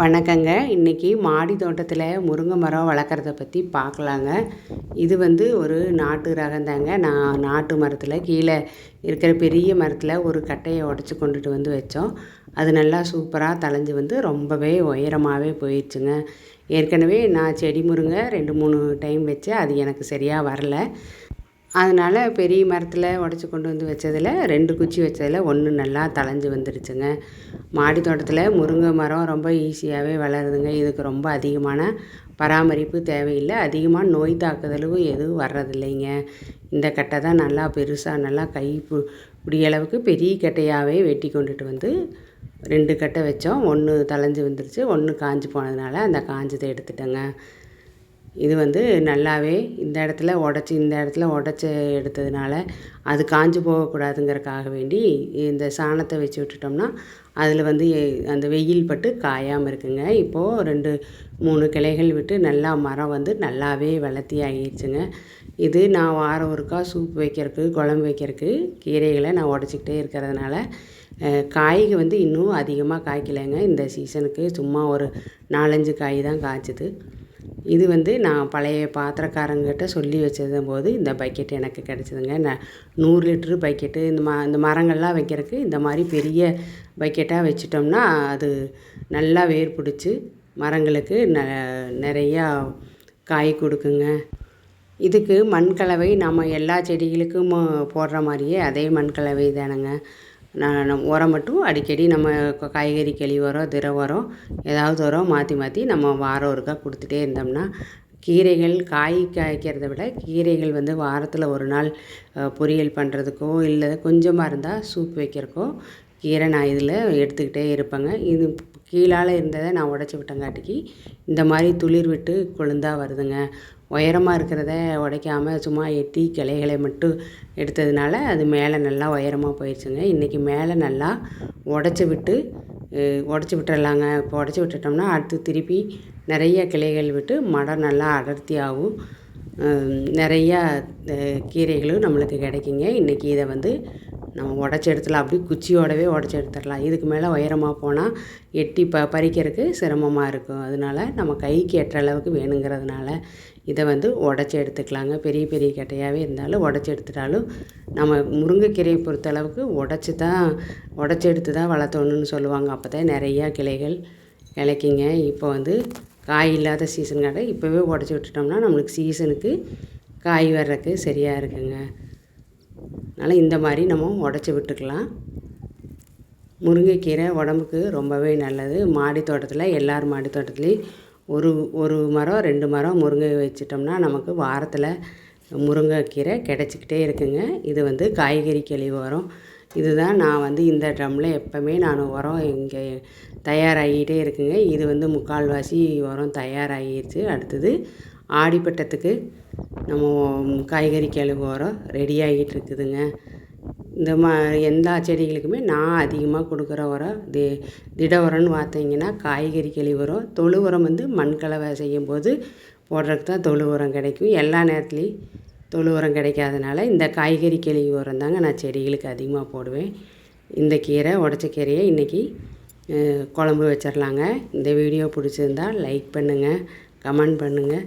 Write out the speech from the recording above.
வணக்கங்க. இன்றைக்கி மாடி தோட்டத்தில் முருங்கை மரம் வளர்க்குறத பற்றி பார்க்கலாங்க இது வந்து ஒரு நாட்டு ரகந்தாங்க நான் நாட்டு மரத்தில் கீழே இருக்கிற பெரிய மரத்தில் ஒரு கட்டையை உடச்சி கொண்டுட்டு வந்து வச்சோம். அது நல்லா சூப்பராக தளைஞ்சு வந்து ரொம்பவே உயரமாகவே போயிடுச்சுங்க ஏற்கனவே நான் செடி முருங்கை ரெண்டு மூணு டைம் வச்சேன். அது எனக்கு சரியாக வரல. அதனால் பெரிய மரத்தில் உடச்சி கொண்டு வந்து வச்சதில் ரெண்டு குச்சி வச்சதில் ஒன்று நல்லா தளைஞ்சு வந்துடுச்சுங்க மாடி தோட்டத்தில் முருங்கை மரம் ரொம்ப ஈஸியாகவே வளருதுங்க. இதுக்கு ரொம்ப அதிகமான பராமரிப்பு தேவையில்லை. அதிகமாக நோய் தாக்குதலும் எதுவும் வர்றதில்லைங்க. இந்த கட்டை தான் நல்லா பெருசாக நல்லா கை பு அளவுக்கு பெரிய கட்டையாகவே வெட்டி கொண்டுட்டு வந்து ரெண்டு கட்டை வச்சோம். ஒன்று தளைஞ்சு வந்துருச்சு. ஒன்று காஞ்சி போனதுனால அந்த காஞ்சதை எடுத்துட்டேங்க. இது வந்து நல்லாவே இந்த இடத்துல உடச்சி இந்த இடத்துல உடச்சி எடுத்ததுனால அது காஞ்சு போகக்கூடாதுங்கிறக்காக வேண்டி இந்த சாணத்தை வச்சு விட்டுட்டோம்னா அதில் வந்து அந்த வெயில் பட்டு காயாமல் இருக்குங்க. இப்போது ரெண்டு மூணு கிளைகள் விட்டு நல்லா மரம் வந்து நல்லாவே வளர்த்தி ஆகிடுச்சுங்க இது நான் வாரம் ஒருக்கா சூப் வைக்கிறதுக்கு குழம்பு வைக்கிறதுக்கு கீரைகளை நான் உடச்சிக்கிட்டே இருக்கிறதுனால காய்க வந்து இன்னும் அதிகமாக காய்க்கலைங்க. இந்த சீசனுக்கு சும்மா ஒரு நாலஞ்சு காய் தான் காய்ச்சிது. இது வந்து நான் பழைய பாத்திரக்காரங்கிட்ட சொல்லி வச்சதும் போது இந்த பக்கெட் எனக்கு கிடச்சிதுங்க. நான் நூறு லிட்ரு பக்கெட்டு இந்த ம இந்த மரங்கள்லாம் வைக்கிறதுக்கு இந்த மாதிரி பெரிய பக்கெட்டாக வச்சிட்டோம்னா அது நல்லா வேர் பிடிச்சி மரங்களுக்கு ந நிறையா காய் கொடுக்குங்க. இதுக்கு மண்கலவை நம்ம எல்லா செடிகளுக்கும் போடுற மாதிரியே அதே மண்கலவை தானேங்க. உரம் மட்டும் அடிக்கடி நம்ம காய்கறி கழிவு உரம் திர உரம் ஏதாவது உரம் மாற்றி மாற்றி நம்ம வாரம் ஒருக்கா கொடுத்துட்டே இருந்தோம்னா கீரைகள் காய் காய்க்கிறத விட கீரைகள் வந்து வாரத்தில் ஒரு நாள் பொரியல் பண்ணுறதுக்கோ இல்லை கொஞ்சமாக இருந்தால் சூப் வைக்கிறக்கோ கீரை நான் இதில் எடுத்துக்கிட்டே இருப்பேங்க. இது கீழால் இருந்ததை நான் உடச்சி விட்டங்காட்டிக்கு இந்த மாதிரி துளிர் விட்டு கொழுந்தாக வருதுங்க. உயரமாக இருக்கிறத உடைக்காமல் சும்மா எட்டி கிளைகளை மட்டும் எடுத்ததுனால அது மேலே நல்லா உயரமாக போயிடுச்சுங்க. இன்றைக்கி மேலே நல்லா உடச்சி விட்டு உடச்சி விட்டுறலாங்க. இப்போ உடச்சி விட்டுட்டோம்னா அடுத்து திருப்பி நிறைய கிளைகள் விட்டு மடம் நல்லா அடர்த்தியாகவும் நிறையா கீரைகளும் நம்மளுக்கு கிடைக்குங்க. இன்றைக்கி இதை வந்து நம்ம உடச்சி எடுத்துடலாம். அப்படி குச்சியோடவே உடச்சி எடுத்துடலாம். இதுக்கு மேலே உயரமாக போனால் எட்டி ப பறிக்கிறதுக்கு சிரமமாக இருக்கும். அதனால நம்ம கைக்கு எட்டுற அளவுக்கு வேணுங்கிறதுனால இதை வந்து உடச்சி எடுத்துக்கலாங்க. பெரிய பெரிய கட்டையாகவே இருந்தாலும் உடச்சி எடுத்துட்டாலும் நம்ம முருங்கைக்கீரையை பொறுத்த அளவுக்கு உடச்சி தான் உடச்சி எடுத்து தான் வளர்த்தணுன்னு சொல்லுவாங்க. அப்போ தான் நிறையா கிளைகள் கிளைக்கிங்க இப்போ வந்து காய் இல்லாத சீசனுக்காக இப்போவே உடச்சி விட்டுட்டோம்னா நம்மளுக்கு சீசனுக்கு காய் வர்றதுக்கு சரியாக இருக்குங்க. அதனால் இந்த மாதிரி நம்ம உடச்சி விட்டுக்கலாம். முருங்கைக்கீரை உடம்புக்கு ரொம்பவே நல்லது. மாடி தோட்டத்தில் எல்லார் மாடி தோட்டத்துலேயும் ஒரு ஒரு மரம் ரெண்டு மரம் முருங்கை வச்சிட்டோம்னா நமக்கு வாரத்தில் முருங்கைக்கீரை கிடச்சிக்கிட்டே இருக்குங்க. இது வந்து காய்கறி கழிவு உரம். இதுதான் நான் வந்து இந்த ட்ரம்மில் எப்போவுமே நான் உரம் இங்கே தயாராகிட்டே இருக்குங்க. இது வந்து முக்கால்வாசி உரம் தயாராகிடுச்சு அடுத்தது ஆடிப்பட்டத்துக்கு நம்ம காய்கறி கழிவு உரம் ரெடி ஆகிட்டு இருக்குதுங்க இந்த மா எல்லா செடிகளுக்குமே நான் அதிகமாக கொடுக்குற உரம் தி திட உரம்னு பார்த்தீங்கன்னா காய்கறி கழிவு உரம் தொழு உரம் வந்து மண்கலவை செய்யும்போது போடுறதுக்கு தான் தொழு உரம் கிடைக்கும். எல்லா நேரத்துலேயும் தொழு உரம் கிடைக்காதனால இந்த காய்கறி கழிவு உரம் தாங்க நான் செடிகளுக்கு அதிகமாக போடுவேன். இந்த கீரை உடச்ச கீரையை இன்றைக்கி குழம்பு வச்சிடலாங்க இந்த வீடியோ பிடிச்சிருந்தால் லைக் பண்ணுங்கள் கமெண்ட் பண்ணுங்கள்